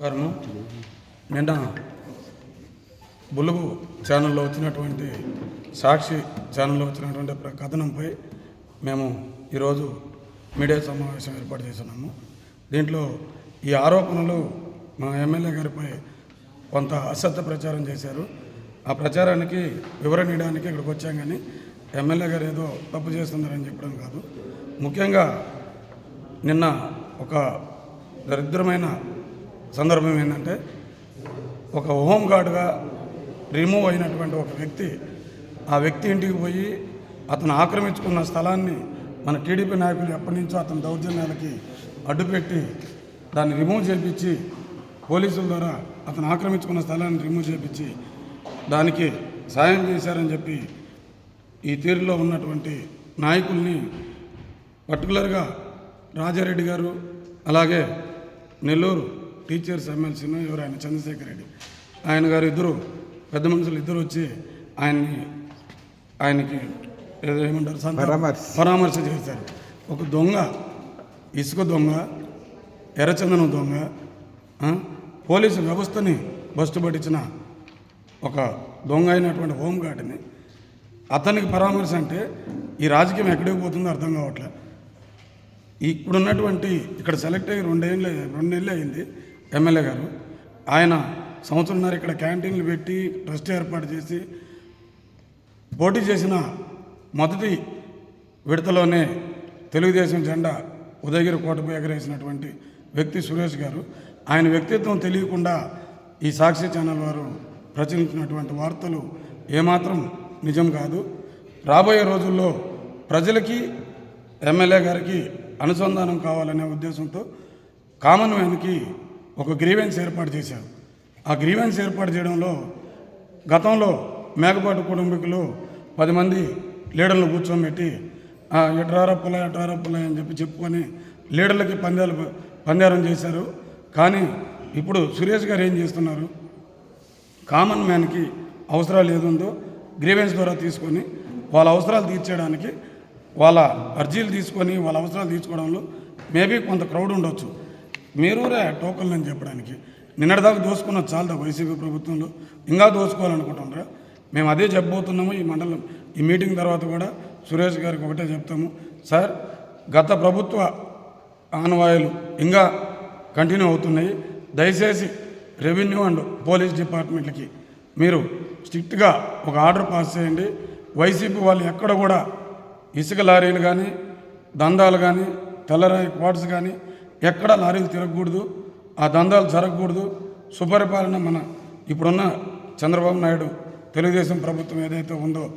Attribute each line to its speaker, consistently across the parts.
Speaker 1: కారణం నిన్న బులుగు ఛానల్లో వచ్చినటువంటి సాక్షి ఛానల్లో వచ్చినటువంటి ప్ర- కథనంపై మేము ఈరోజు మీడియా సమావేశం ఏర్పాటు చేస్తున్నాము. దీంట్లో ఈ ఆరోపణలు మా ఎమ్మెల్యే గారిపై కొంత అసత్య ప్రచారం చేశారు. ఆ ప్రచారానికి వివరణ ఇవ్వడానికి ఇక్కడికి వచ్చాం కానీ ఎమ్మెల్యే గారు ఏదో తప్పు చేస్తున్నారని చెప్పడం కాదు. ముఖ్యంగా నిన్న ఒక దరిద్రమైన సందర్భం ఏంటంటే ఒక హోమ్ రిమూవ్ అయినటువంటి ఒక వ్యక్తి ఆ వ్యక్తి ఇంటికి పోయి అతను ఆక్రమించుకున్న స్థలాన్ని మన టీడీపీ నాయకులు ఎప్పటి నుంచో అతని దౌర్జన్యాలకి అడ్డుపెట్టి దాన్ని రిమూవ్ చేపించి పోలీసుల ద్వారా అతను ఆక్రమించుకున్న స్థలాన్ని రిమూవ్ చేపించి దానికి సాయం చేశారని చెప్పి ఈ తీరులో ఉన్నటువంటి నాయకుల్ని పర్టికులర్గా రాజారెడ్డి గారు అలాగే నెల్లూరు టీచర్స్ ఎమ్మెల్సీను ఎవరు ఆయన చంద్రశేఖర్ రెడ్డి. ఆయన గారు ఇద్దరు పెద్ద మనుషులు ఇద్దరు వచ్చి ఆయన్ని ఆయనకి ఏమంటారు
Speaker 2: పరామర్శ.
Speaker 1: చేశారు. ఒక దొంగ ఇసుక దొంగ ఎర్రచందనం దొంగ పోలీసు వ్యవస్థని బస్టు పట్టించిన ఒక దొంగ అయినటువంటి హోంగార్డ్ని అతనికి పరామర్శ అంటే ఈ రాజకీయం ఎక్కడికి పోతుందో అర్థం కావట్లే. ఇప్పుడున్నటువంటి ఇక్కడ సెలెక్ట్ అయ్యి రెండేళ్ళు రెండేళ్ళు అయింది. ఎమ్మెల్యే గారు ఆయన సంవత్సరంన్నర ఇక్కడ క్యాంటీన్లు పెట్టి ట్రస్ట్ ఏర్పాటు చేసి పోటీ చేసిన మొదటి విడతలోనే తెలుగుదేశం జెండా ఉదయగిరి కోటపై ఎగరేసినటువంటి వ్యక్తి సురేష్ గారు. ఆయన వ్యక్తిత్వం తెలియకుండా ఈ సాక్షి ఛానల్ వారు ప్రచురించినటువంటి వార్తలు ఏమాత్రం నిజం కాదు. రాబోయే రోజుల్లో ప్రజలకి ఎమ్మెల్యే గారికి అనుసంధానం కావాలనే ఉద్దేశంతో కామన్ మ్యాన్కి ఒక గ్రీవెన్స్ ఏర్పాటు చేశారు. ఆ గ్రీవెన్స్ ఏర్పాటు చేయడంలో గతంలో మేకపాటు కుటుంబీకులు పది మంది లీడర్లు కూర్చోబెట్టి "ఆ, ఎట్రారా పుల్ల ఎట్రారా పుల్ల అని చెప్పి చెప్పుకొని లీడర్లకి పందాలు పందారం చేశారు. కానీ ఇప్పుడు సురేష్ గారు ఏం చేస్తున్నారు? కామన్ మ్యాన్కి అవసరాలు ఏదుందో గ్రీవెన్స్ ద్వారా తీసుకొని వాళ్ళ అవసరాలు తీర్చేయడానికి వాళ్ళ అర్జీలు తీసుకొని వాళ్ళ అవసరాలు తీర్చుకోవడంలో మేబీ కొంత క్రౌడ్ ఉండొచ్చు. మీరు రే టోకన్లు అని చెప్పడానికి. నిన్నటిదాకా దోసుకున్న చాలా వైసీపీ ప్రభుత్వంలో. ఇంకా దోచుకోవాలనుకుంటున్నారా మేము అదే చెప్పబోతున్నాము. ఈ మండలం ఈ మీటింగ్ తర్వాత కూడా సురేష్ గారికి ఒకటే చెప్తాము. సార్ గత ప్రభుత్వ ఆనవాయులు ఇంకా కంటిన్యూ అవుతున్నాయి. దయచేసి రెవెన్యూ అండ్ పోలీస్ డిపార్ట్మెంట్లకి మీరు స్ట్రిక్ట్గా ఒక ఆర్డర్ పాస్ చేయండి. వైసీపీ వాళ్ళు ఎక్కడ కూడా ఇసుక లారీలు కానీ దందాలు కానీ తెల్లరాయి క్వార్ట్స్ కానీ ఎక్కడ లారీలు తిరగకూడదు ఆ దందాలు జరగకూడదు. సుపరిపాలన మన ఇప్పుడున్న చంద్రబాబు నాయుడు తెలుగుదేశం ప్రభుత్వం ఏదైతే ఉందో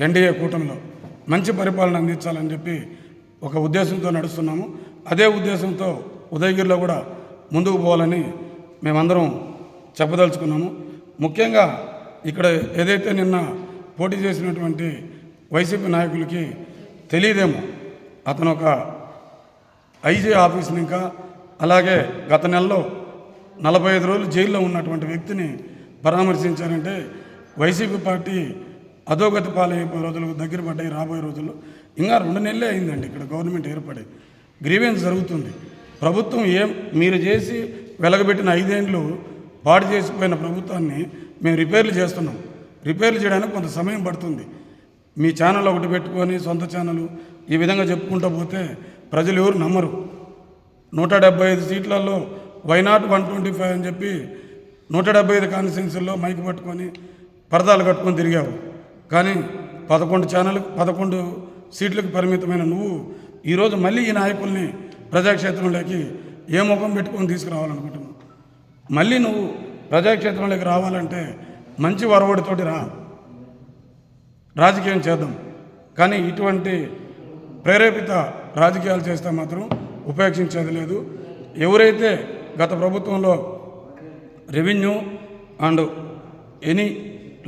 Speaker 1: ఎన్డీఏ కూటమిలో మంచి పరిపాలన అందించాలని చెప్పి ఒక ఉద్దేశంతో నడుస్తున్నాము. అదే ఉద్దేశంతో ఉదయగిరిలో కూడా ముందుకు పోవాలని మేమందరం చెప్పదలుచుకున్నాము. ముఖ్యంగా ఇక్కడ ఏదైతే నిన్న పోటీ చేసినటువంటి వైసీపీ నాయకులకి తెలియదేమో అతను ఒక ఐజీ ఆఫీస్ ఇంకా అలాగే గత నెలలో నలభై ఐదు రోజులు జైల్లో ఉన్నటువంటి వ్యక్తిని పరామర్శించారంటే వైసీపీ పార్టీ అధోగతి పాలయ్యే రోజులు దగ్గర పడ్డాయి రాబోయే రోజుల్లో. ఇంకా రెండు నెలలే అయిందండి ఇక్కడ గవర్నమెంట్ ఏర్పడి. గ్రీవెన్స్ జరుగుతుంది. ప్రభుత్వం ఏం మీరు చేసి వెలగబెట్టిన ఐదేండ్లు పాడు చేసిపోయిన ప్రభుత్వాన్ని మేము రిపేర్లు చేస్తున్నాం. రిపేర్లు చేయడానికి కొంత సమయం పడుతుంది. మీ ఛానల్ ఒకటి పెట్టుకొని సొంత ఛానల్ ఈ విధంగా చెప్పుకుంటూ పోతే ప్రజలు ఎవరు నమ్మరు. నూట డెబ్బై ఐదు సీట్లలో వైనాట్ వన్ ట్వంటీ ఫైవ్ అని చెప్పి నూట డెబ్బై ఐదు కాన్స్టిట్యున్సీల్లో మైక్ పట్టుకొని పరదాలు కట్టుకొని తిరిగావు. కానీ పదకొండు ఛానల్ పదకొండు సీట్లకు పరిమితమైన నువ్వు ఈరోజు మళ్ళీ ఈ నాయకుల్ని ప్రజాక్షేత్రంలోకి ఏ ముఖం పెట్టుకొని తీసుకురావాలనుకుంటున్నావు? మళ్ళీ నువ్వు ప్రజాక్షేత్రంలోకి రావాలంటే మంచి వరవడితోటి రా. రాజకీయం చేద్దాం. కానీ ఇటువంటి ప్రేరేపిత రాజకీయాలు చేస్తే మాత్రం ఉపేక్షించేది లేదు. ఎవరైతే గత ప్రభుత్వంలో revenue and any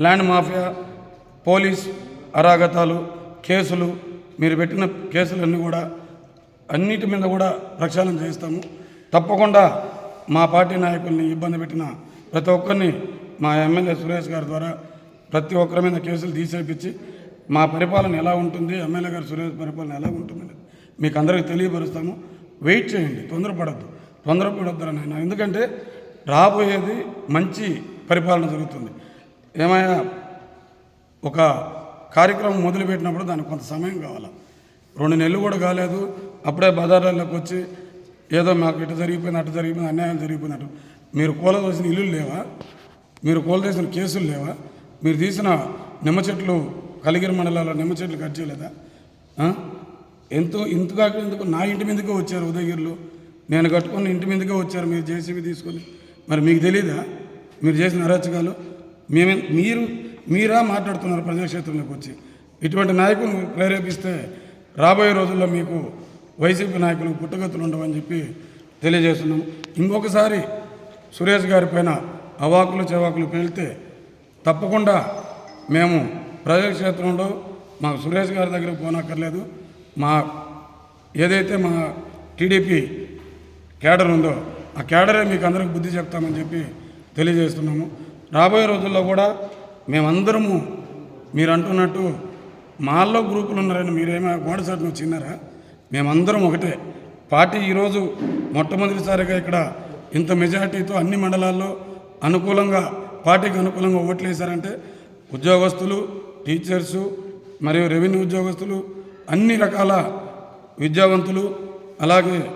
Speaker 1: land mafia police అరాగతాలు కేసులు మీరు పెట్టిన కేసులన్నీ కూడా అన్నిటి మీద కూడా ప్రక్షాళన చేస్తాము తప్పకుండా మా పార్టీ నాయకుల్ని ఇబ్బంది పెట్టిన ప్రతి ఒక్కరిని మా ఎమ్మెల్యే సురేష్ గారి ద్వారా ప్రతి ఒక్కరి మీద కేసులు తీసేపించి మా పరిపాలన ఎలా ఉంటుంది ఎమ్మెల్యే గారు సురేష్ పరిపాలన ఎలా ఉంటుంది మీకు అందరికీ తెలియపరుస్తాము వెయిట్ చేయండి తొందరపడద్దు తొందరపడొద్దు నాయన. ఎందుకంటే రాబోయేది మంచి పరిపాలన జరుగుతుంది. ఏమైనా ఒక కార్యక్రమం మొదలుపెట్టినప్పుడు దానికి కొంత సమయం కావాలి? రెండు నెలలు కూడా కాలేదు అప్పుడే బజార్లలోకి వచ్చి ఏదో మాకు ఇటు జరిగిపోయింది అటు జరిగిపోయింది అన్యాయం జరిగిపోయినట్టు. మీరు కూలదోసిన ఇల్లులు లేవా? మీరు కూలదోసిన కేసులు లేవా? మీరు తీసిన నిమ్మ చెట్లు కలిగిరి మండలాల్లో నిమ్మ చెట్లు కట్ చేయలేదా? ఎంతో ఇంతగా ఎందుకు నా ఇంటి మీదకే వచ్చారు ఉదయగిరిలో? నేను కట్టుకున్న ఇంటి మీదకే వచ్చారు మీరు జేసీబీ తీసుకొని. మరి మీకు తెలీదా? మీరు చేసిన అరాచకాలు? మేమే మీరు మీరా మాట్లాడుతున్నారు ప్రజాక్షేత్రంలోకి వచ్చి. ఇటువంటి నాయకులు ప్రేరేపిస్తే రాబోయే రోజుల్లో మీకు వైసీపీ నాయకులకు పుట్టగతులు ఉండవని చెప్పి తెలియజేస్తున్నాము ఇంకొకసారి సురేష్ గారి పైన అవాకులు చెవాకులు పేలితే తప్పకుండా మేము ప్రజాక్షేత్రంలో మాకు సురేష్ గారి దగ్గరకు పోనక్కర్లేదు. మా ఏదైతే మా టీడీపీ కేడర్ ఉందో ఆ కేడరే మీకు అందరికి బుద్ధి చెప్తామని చెప్పి తెలియజేస్తున్నాము. రాబోయే రోజుల్లో కూడా మేమందరము మీరు అంటున్నట్టు మాల్లో గ్రూపులు ఉన్నారని మీరేమో గోడసాటును వచ్చినారా మేమందరం ఒకటే. పార్టీ ఈరోజు మొట్టమొదటిసారిగా ఇక్కడ ఇంత మెజార్టీతో అన్ని మండలాల్లో అనుకూలంగా పార్టీకి అనుకూలంగా ఓట్లు వేశారంటే ఉద్యోగస్తులు టీచర్సు మరియు రెవెన్యూ ఉద్యోగస్తులు అన్ని రకాల విద్యావంతులు అలాగే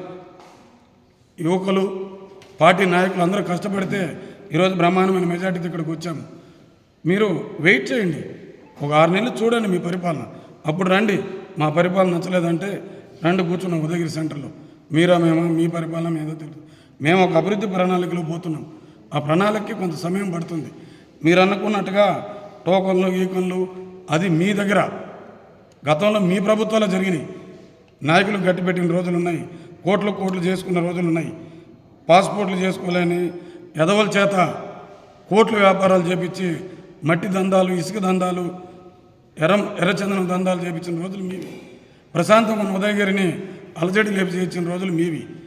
Speaker 1: యువకులు పార్టీ నాయకులు అందరూ కష్టపడితే ఈరోజు బ్రహ్మాండమైన మెజార్టీతో ఇక్కడికి వచ్చాము మీరు వెయిట్ చేయండి. ఒక ఆరు నెలలు చూడండి మీ పరిపాలన. అప్పుడు రండి. మా పరిపాలన నచ్చలేదంటే రండి కూర్చున్నాం ఉదయగిరి సెంటర్లో. మీరా మేమా మీ పరిపాలన ఏదో తెలుసు మేము ఒక అభివృద్ధి ప్రణాళికలో పోతున్నాం. ఆ ప్రణాళికకి కొంత సమయం పడుతుంది. మీరు అనుకున్నట్టుగా టోకన్లు ఈకన్లు అది మీ దగ్గర. గతంలో మీ ప్రభుత్వాలు జరిగినాయి. నాయకులు గట్టిపెట్టిన రోజులు ఉన్నాయి కోట్లు కోట్లు చేసుకున్న రోజులు ఉన్నాయి పాస్పోర్ట్లు చేసుకోలేని ఎదవల చేత కోట్లు వ్యాపారాలు చేపించి మట్టి దందాలు ఇసుక దందాలు ఎర్ర ఎర్రచందనం దందాలు చేపించిన రోజులు మీవి. ప్రశాంతంగా ఉదయగిరిని అలజడి లేపి చేయించిన రోజులు మీవి.